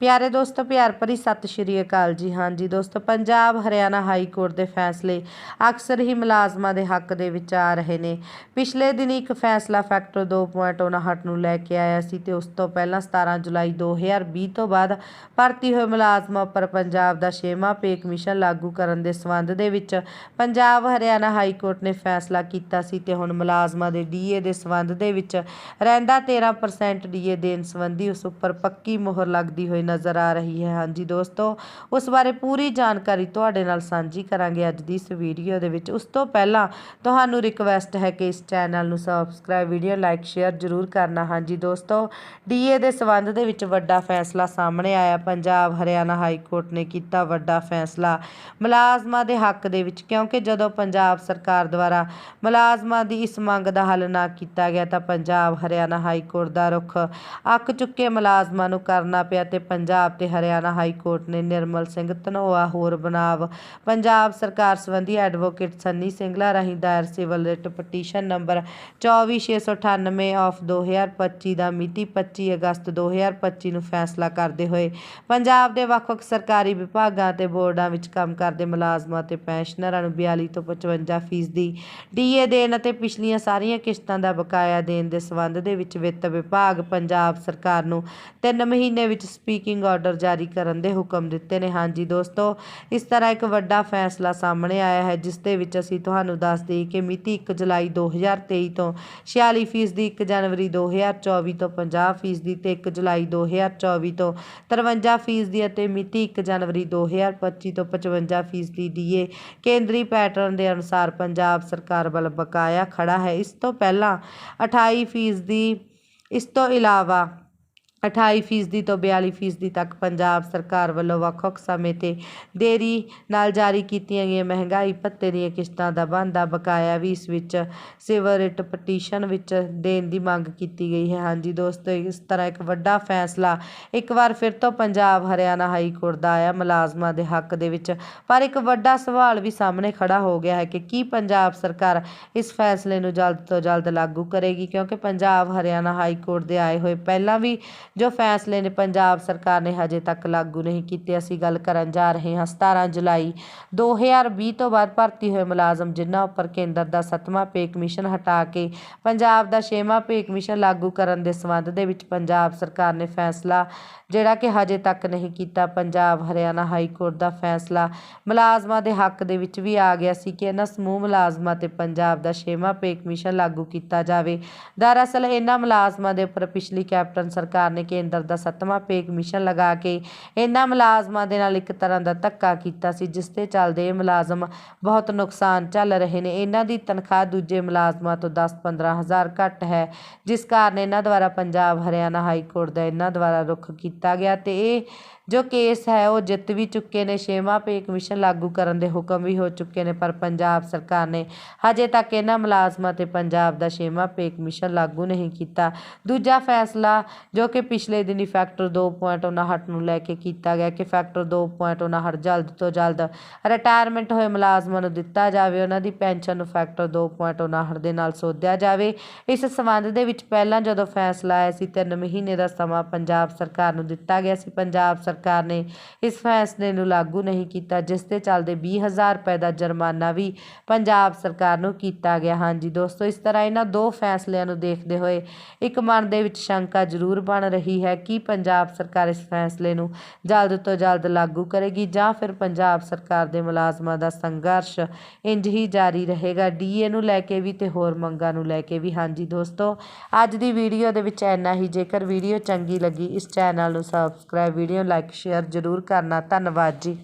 ਪਿਆਰੇ ਦੋਸਤੋ, ਪਿਆਰ ਭਰੀ ਸਤਿ ਸ਼੍ਰੀ ਅਕਾਲ ਜੀ। ਹਾਂਜੀ ਦੋਸਤੋ, ਪੰਜਾਬ ਹਰਿਆਣਾ ਹਾਈ ਕੋਰਟ ਦੇ ਫੈਸਲੇ ਅਕਸਰ ਹੀ ਮੁਲਾਜ਼ਮਾਂ ਦੇ ਹੱਕ ਦੇ ਵਿੱਚ ਆ ਰਹੇ ਨੇ। ਪਿਛਲੇ ਦਿਨ ਇੱਕ ਫੈਸਲਾ ਫੈਕਟਰ 2.59 ਨੂੰ ਲੈ ਕੇ ਆਇਆ ਸੀ ਤੇ ਉਸ ਤੋਂ ਪਹਿਲਾਂ 17 ਜੁਲਾਈ 2020 ਤੋਂ ਬਾਅਦ ਭਰਤੀ ਹੋਏ ਮੁਲਾਜ਼ਮਾਂ ਉੱਪਰ ਪੰਜਾਬ ਦਾ ਛੇਵਾਂ ਪੇ ਕਮਿਸ਼ਨ ਲਾਗੂ ਕਰਨ ਦੇ ਸੰਬੰਧ ਦੇ ਵਿੱਚ ਪੰਜਾਬ ਹਰਿਆਣਾ ਹਾਈ ਕੋਰਟ ਨੇ ਫੈਸਲਾ ਕੀਤਾ ਸੀ ਤੇ ਹੁਣ ਮੁਲਾਜ਼ਮਾਂ ਦੇ ਡੀਏ ਦੇ ਸੰਬੰਧ ਦੇ ਵਿੱਚ ਰਹਿੰਦਾ 13% ਡੀਏ ਦੇਣ ਸੰਬੰਧੀ ਉਸ ਉੱਪਰ ਪੱਕੀ ਮੋਹਰ ਲੱਗਦੀ ਹੋਈ ਨਜ਼ਰ ਆ ਰਹੀ ਹੈ। ਹਾਂਜੀ ਦੋਸਤੋ, ਉਸ ਬਾਰੇ ਪੂਰੀ ਜਾਣਕਾਰੀ ਤੁਹਾਡੇ ਨਾਲ ਸਾਂਝੀ ਕਰਾਂਗੇ ਅੱਜ ਦੀ ਇਸ ਵੀਡੀਓ ਦੇ ਵਿੱਚ। ਉਸ ਤੋਂ ਪਹਿਲਾਂ ਤੁਹਾਨੂੰ ਰਿਕਵੈਸਟ ਹੈ ਕਿ ਇਸ ਚੈਨਲ ਨੂੰ ਸਬਸਕ੍ਰਾਈਬ ਵੀਡੀਓ ਲਾਈਕ ਸ਼ੇਅਰ ਜ਼ਰੂਰ ਕਰਨਾ। ਹਾਂਜੀ ਦੋਸਤੋ ਡੀਏ ਦੇ ਸੰਬੰਧ ਦੇ ਵਿੱਚ ਵੱਡਾ ਫੈਸਲਾ ਸਾਹਮਣੇ ਆਇਆ। ਪੰਜਾਬ ਹਰਿਆਣਾ ਹਾਈ ਕੋਰਟ ਨੇ ਕੀਤਾ ਵੱਡਾ ਫੈਸਲਾ ਮੁਲਾਜ਼ਮਾਂ ਦੇ ਹੱਕ ਦੇ ਵਿੱਚ, ਕਿਉਂਕਿ ਜਦੋਂ ਪੰਜਾਬ ਸਰਕਾਰ ਦੁਆਰਾ ਮੁਲਾਜ਼ਮਾਂ ਦੀ ਇਸ ਮੰਗ ਦਾ ਹੱਲ ਨਾ ਕੀਤਾ ਗਿਆ ਤਾਂ ਪੰਜਾਬ ਹਰਿਆਣਾ ਹਾਈ ਕੋਰਟ ਦਾ ਰੁਖ ਅੱਕ ਚੁੱਕੇ ਮੁਲਾਜ਼ਮਾਂ ਨੂੰ ਕਰਨਾ ਪਿਆ ਤੇ ਪੰਜਾਬ ਤੇ ਹਰਿਆਣਾ ਹਾਈ ਕੋਰਟ ਨੇ ਨਿਰਮਲ ਸਿੰਘ ਧਨੋਆ ਹੋਰ ਬਨਾਵ ਪੰਜਾਬ ਸਰਕਾਰ ਸੰਬੰਧੀ ਐਡਵੋਕੇਟ ਸੰਨੀ ਸਿੰਗਲਾ ਰਾਹੀਂ ਦਾਇਰ civil writ petition number 24698 of 2025 ਦਾ ਮਿਤੀ 25 ਅਗਸਤ 2025 ਨੂੰ ਫੈਸਲਾ ਕਰਦੇ ਹੋਏ ਪੰਜਾਬ ਦੇ ਵੱਖ-ਵੱਖ ਸਰਕਾਰੀ ਵਿਭਾਗਾਂ ਤੇ ਬੋਰਡਾਂ ਵਿੱਚ ਕੰਮ ਕਰਦੇ ਮੁਲਾਜ਼ਮਾਂ ਤੇ ਪੈਨਸ਼ਨਰਾਂ ਨੂੰ 42 ਤੋਂ 55 ਫੀਸਦੀ ਡੀਏ ਦੇਣ ਅਤੇ ਪਿਛਲੀਆਂ ਸਾਰੀਆਂ ਕਿਸ਼ਤਾਂ ਦਾ ਬਕਾਇਆ ਦੇਣ ਦੇ ਸੰਬੰਧ ਦੇ ਵਿੱਚ ਵਿੱਤ ਵਿਭਾਗ ਪੰਜਾਬ ਸਰਕਾਰ ਨੂੰ 3 ਮਹੀਨੇ ਵਿੱਚ ਸਪੀਕਿੰਗ ਆਰਡਰ ਜਾਰੀ ਕਰਨ ਦੇ ਹੁਕਮ ਦਿੱਤੇ ਨੇ। ਹਾਂਜੀ ਦੋਸਤੋ, ਇਸ ਤਰ੍ਹਾਂ ਇੱਕ ਵੱਡਾ ਫੈਸਲਾ ਸਾਹਮਣੇ ਆਇਆ ਹੈ, ਜਿਸ ਦੇ ਵਿੱਚ ਅਸੀਂ ਤੁਹਾਨੂੰ ਦੱਸ ਦੇਈਏ ਕਿ ਮਿਤੀ 1 ਜੁਲਾਈ 2023 ਤੋਂ 46 ਫੀਸਦੀ 1 ਜਨਵਰੀ 2024 ਤੋਂ 50 ਫੀਸਦੀ ਤੇ 1 ਜੁਲਾਈ 2024 ਤੋਂ 53 ਫੀਸਦੀ ਅਤੇ ਮਿਤੀ 1 ਜਨਵਰੀ 2025 ਤੋਂ 55 ਫੀਸਦੀ ਡੀਏ ਕੇਂਦਰੀ ਪੈਟਰਨ ਦੇ ਅਨੁਸਾਰ ਪੰਜਾਬ ਸਰਕਾਰ ਵੱਲ ਬਕਾਇਆ ਖੜਾ ਹੈ। ਇਸ ਤੋਂ ਪਹਿਲਾਂ 28 ਫੀਸਦੀ, ਇਸ ਤੋਂ ਇਲਾਵਾ 28 ਫੀਸਦੀ ਤੋਂ 42 ਫੀਸਦੀ ਤੱਕ ਪੰਜਾਬ ਸਰਕਾਰ ਵੱਲੋਂ ਵੱਖ-ਵੱਖ ਸਮੇਂ ਤੇ ਦੇਰੀ ਨਾਲ ਜਾਰੀ ਕੀਤੀਆਂ ਗਈਆਂ ਮਹਿੰਗਾਈ ਭੱਤੇ ਦੀਆਂ ਕਿਸ਼ਤਾਂ ਦਾ ਬਣਦਾ ਬਕਾਇਆ ਵੀ ਇਸ ਵਿੱਚ ਸਿਵਲ ਪਟੀਸ਼ਨ ਵਿੱਚ ਦੇਣ ਦੀ ਮੰਗ ਕੀਤੀ ਗਈ ਹੈ। ਹਾਂਜੀ ਦੋਸਤੋ, ਇਸ ਤਰ੍ਹਾਂ ਇੱਕ ਵੱਡਾ ਫੈਸਲਾ ਇੱਕ ਵਾਰ ਫਿਰ ਤੋਂ ਪੰਜਾਬ ਹਰਿਆਣਾ ਹਾਈ ਕੋਰਟ ਦਾ ਆਇਆ ਮੁਲਾਜ਼ਮਾਂ ਦੇ ਹੱਕ ਦੇ ਵਿੱਚ। ਪਰ ਇੱਕ ਵੱਡਾ ਸਵਾਲ ਵੀ ਸਾਹਮਣੇ ਖੜਾ ਹੋ ਗਿਆ ਹੈ ਕਿ ਕੀ ਪੰਜਾਬ ਸਰਕਾਰ ਇਸ ਫੈਸਲੇ ਨੂੰ ਜਲਦ ਤੋਂ ਜਲਦ ਲਾਗੂ ਕਰੇਗੀ? ਕਿਉਂਕਿ ਪੰਜਾਬ ਹਰਿਆਣਾ ਹਾਈ ਕੋਰਟ ਦੇ ਆਏ ਹੋਏ ਪਹਿਲਾਂ ਵੀ ਜੋ ਫੈਸਲੇ ਨੇ ਪੰਜਾਬ ਸਰਕਾਰ ਨੇ ਹਜੇ ਤੱਕ ਲਾਗੂ ਨਹੀਂ ਕੀਤੇ, ਅਸੀਂ ਗੱਲ ਕਰਨ ਜਾ ਰਹੇ ਹਾਂ 17 ਜੁਲਾਈ 2020 ਤੋਂ ਬਾਅਦ ਭਰਤੀ ਹੋਏ ਮੁਲਾਜ਼ਮ, ਜਿਨ੍ਹਾਂ ਉੱਪਰ ਕੇਂਦਰ ਦਾ ਸੱਤਵਾਂ ਪੇ ਕਮਿਸ਼ਨ ਹਟਾ ਕੇ ਪੰਜਾਬ ਦਾ ਛੇਵਾਂ ਪੇ ਕਮਿਸ਼ਨ ਲਾਗੂ ਕਰਨ ਦੇ ਸੰਬੰਧ ਦੇ ਵਿੱਚ ਪੰਜਾਬ ਸਰਕਾਰ ਨੇ ਫੈਸਲਾ ਜਿਹੜਾ ਕਿ ਹਜੇ ਤੱਕ ਨਹੀਂ ਕੀਤਾ, ਪੰਜਾਬ ਹਰਿਆਣਾ ਹਾਈ ਕੋਰਟ ਦਾ ਫੈਸਲਾ ਮੁਲਾਜ਼ਮਾਂ ਦੇ ਹੱਕ ਦੇ ਵਿੱਚ ਵੀ ਆ ਗਿਆ ਸੀ ਕਿ ਇਹਨਾਂ ਸਮੂਹ ਮੁਲਾਜ਼ਮਾਂ ਤੇ ਪੰਜਾਬ ਦਾ ਛੇਵਾਂ ਪੇ ਕਮਿਸ਼ਨ ਲਾਗੂ ਕੀਤਾ ਜਾਵੇ। ਦਰਅਸਲ ਇਹਨਾਂ ਮੁਲਾਜ਼ਮਾਂ ਦੇ ਉੱਪਰ ਪਿਛਲੀ ਕੈਪਟਨ ਸਰਕਾਰ ਨੇ ਕੇਂਦਰ ਦਾ ਸੱਤਵਾਂ ਪੇ ਕਮਿਸ਼ਨ ਲਗਾ ਕੇ ਇਹਨਾਂ ਮੁਲਾਜ਼ਮਾਂ ਦੇ ਨਾਲ ਇੱਕ ਤਰ੍ਹਾਂ ਦਾ ਧੱਕਾ ਕੀਤਾ ਸੀ, ਜਿਸ ਤੇ ਚੱਲਦੇ ਇਹ ਮੁਲਾਜ਼ਮ ਬਹੁਤ ਨੁਕਸਾਨ ਝੱਲ ਰਹੇ ਨੇ। ਇਹਨਾਂ ਦੀ ਤਨਖਾਹ ਦੂਜੇ ਮੁਲਾਜ਼ਮਾਂ ਤੋਂ 10-15 ਹਜ਼ਾਰ ਘੱਟ ਹੈ, ਜਿਸ ਕਾਰਨ ਇਹਨਾਂ ਦੁਆਰਾ ਪੰਜਾਬ ਹਰਿਆਣਾ ਹਾਈ ਕੋਰਟ ਦਾ ਇਹਨਾਂ ਦੁਆਰਾ ਰੁਖ ਕੀਤਾ ਗਿਆ ਤੇ ਇਹ ਜੋ ਕੇਸ ਹੈ, ਉਹ ਜਿੱਤ ਵੀ ਚੁੱਕੇ ਨੇ। ਛੇਵਾਂ ਪੇ ਕਮਿਸ਼ਨ ਲਾਗੂ ਕਰਨ ਦੇ ਹੁਕਮ ਵੀ ਹੋ ਚੁੱਕੇ ਨੇ, ਪਰ ਪੰਜਾਬ ਸਰਕਾਰ ਨੇ ਹਜੇ ਤੱਕ ਇਹਨਾਂ ਮੁਲਾਜ਼ਮਾਂ ਤੇ ਪੰਜਾਬ ਦਾ ਛੇਵਾਂ ਪੇ ਕਮਿਸ਼ਨ ਲਾਗੂ ਨਹੀਂ ਕੀਤਾ। ਦੂਜਾ ਫੈਸਲਾ ਜੋ ਕਿ ਪਿਛਲੇ ਦਿਨੀ ਫੈਕਟਰ 2.59 ਨੂੰ ਲੈ ਕੇ ਕੀਤਾ ਗਿਆ ਕਿ ਫੈਕਟਰ 2.59 ਜਲਦ ਤੋਂ ਜਲਦ ਰਿਟਾਇਰਮੈਂਟ ਹੋਏ ਮੁਲਾਜ਼ਮਾਂ ਨੂੰ ਦਿੱਤਾ ਜਾਵੇ, ਉਹਨਾਂ ਦੀ ਪੈਨਸ਼ਨ ਨੂੰ ਫੈਕਟਰ 2.59 ਦੇ ਨਾਲ ਸੋਧਿਆ ਜਾਵੇ। ਇਸ ਸੰਬੰਧ ਦੇ ਵਿੱਚ ਪਹਿਲਾਂ ਜਦੋਂ ਫੈਸਲਾ ਆਇਆ ਸੀ 3 ਮਹੀਨੇ ਦਾ ਸਮਾਂ ਪੰਜਾਬ ਸਰਕਾਰ ਨੂੰ ਦਿੱਤਾ ਗਿਆ ਸੀ। ਪੰਜਾਬ ਸਰਕਾਰ ਨੇ ਇਸ ਫੈਸਲੇ ਨੂੰ ਲਾਗੂ ਨਹੀਂ ਕੀਤਾ, ਜਿਸ ਦੇ ਚੱਲਦੇ 20000 ਰੁਪਏ ਦਾ ਜੁਰਮਾਨਾ ਵੀ ਪੰਜਾਬ ਸਰਕਾਰ ਨੂੰ ਕੀਤਾ ਗਿਆ। ਹਾਂਜੀ ਦੋਸਤੋ, ਇਸ ਤਰ੍ਹਾਂ ਇਹਨਾਂ ਦੋ ਫੈਸਲਿਆਂ ਨੂੰ ਦੇਖਦੇ ਹੋਏ ਇੱਕ ਮਨ ਦੇ ਵਿੱਚ ਸ਼ੰਕਾ ਜ਼ਰੂਰ ਬਣ ਰਹੀ ਰਹੀ ਹੈ ਕਿ ਪੰਜਾਬ ਸਰਕਾਰ ਇਸ ਫੈਸਲੇ ਨੂੰ ਜਲਦ ਤੋਂ ਜਲਦ ਲਾਗੂ ਕਰੇਗੀ ਜਾਂ ਫਿਰ ਪੰਜਾਬ ਸਰਕਾਰ ਦੇ ਮੁਲਾਜ਼ਮਾਂ ਦਾ ਸੰਘਰਸ਼ ਇੰਜ ਹੀ ਜਾਰੀ ਰਹੇਗਾ। ਡੀਏ ਨੂੰ ਲੈ ਕੇ ਵੀ ਤੇ ਹੋਰ ਮੰਗਾਂ ਨੂੰ ਲੈ ਕੇ ਵੀ। ਹਾਂਜੀ ਦੋਸਤੋ, ਅੱਜ ਦੀ ਵੀਡੀਓ ਦੇ ਵਿੱਚ ਇੰਨਾ ਹੀ। ਜੇਕਰ ਵੀਡੀਓ ਚੰਗੀ ਲੱਗੀ, ਇਸ ਚੈਨਲ ਨੂੰ ਸਬਸਕ੍ਰਾਈਬ ਵੀਡੀਓ ਲਾਈਕ ਸ਼ੇਅਰ ਜ਼ਰੂਰ ਕਰਨਾ। ਧੰਨਵਾਦ ਜੀ।